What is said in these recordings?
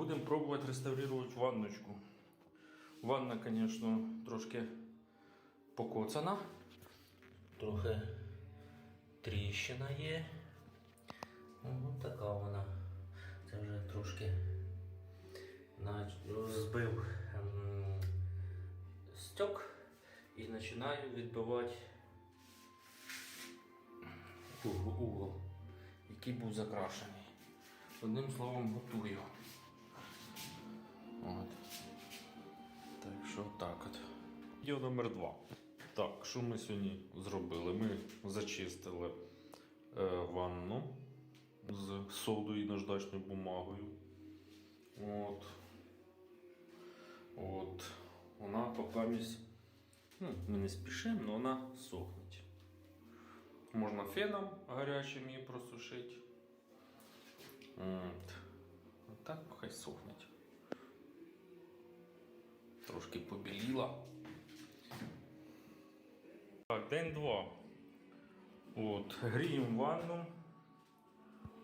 Будемо пробувати реставрувати ванночку. Ванна, звісно, трошки покоцана. Трохи тріщина є. Ну, така вона. Це вже трошки нач- збив ем, стьок і починаю відбивати угол, який був закрашений. Одним словом, готую. Що так от. Відео номер два. Так, що ми сьогодні зробили? Ми зачистили е, ванну з содою і наждачною бумагою. От. От. Вона поки місь, ну, ми не спішимо, але вона сохнеть. Можна феном гарячим її просушити. От. Так хай сохнеть. Трошки побіліла. Так, день два. От, гріємо ванну.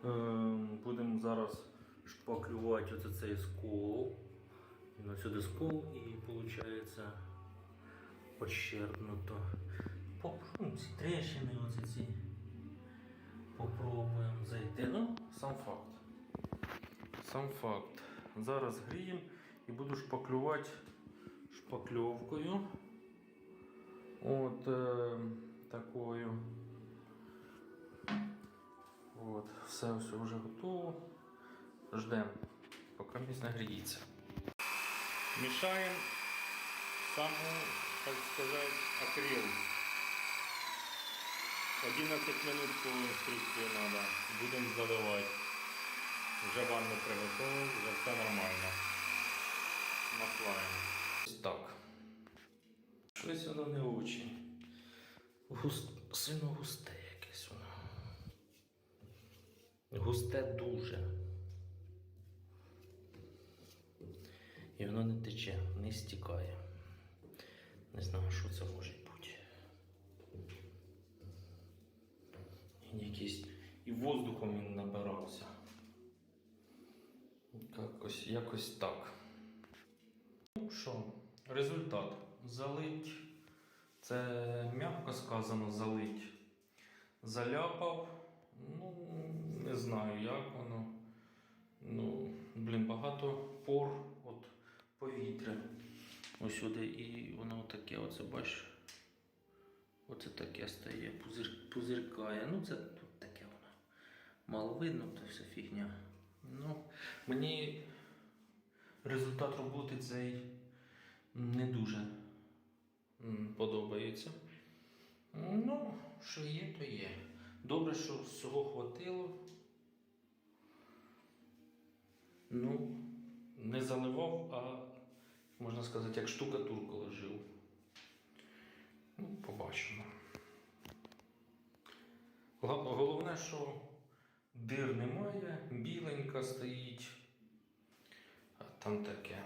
Е, будемо зараз шпаклювати оце цей скол. Він сюди скол і виходить ощербнуто. Попробуємо ці трещини, оці ці. Попробуємо зайти. Ну, сам факт. Сам факт. Зараз гріємо і буду шпаклювати шпакльовкою. От е, такою. От, все, все вже готово. Ждемо, поки місць нагріється. Мішаємо саму, так сказати, акрил. 11 минут по інструкції треба. Будемо заливати. Вже ванну приготували, вже все нормально. Маслаємо. Ось так. Щось воно не очень. густ... сильно густе якесь воно. Густе дуже. І воно не тече, не стікає. Не знаю, що це може бути. Він якийсь і воздухом він набирався. Якось, якось так. Ну що, результат. Залить. Це м'яко сказано залить. Заляпав. Ну, не знаю, як воно. Ну, блін, багато пор от повітря. Ось сюди і воно таке, оце бачиш. Оце таке стає, пузир, пузиркає. Ну це тут таке воно. Мало видно, то все фігня. Ну, мені результат роботи цей не дуже подобається. Ну, що є, то є. Добре, що всього хватило. Ну, не заливав, а можна сказати, як штукатурку лежив. Ну, побачимо. Головне, що дир немає, біленька стоїть. А там таке.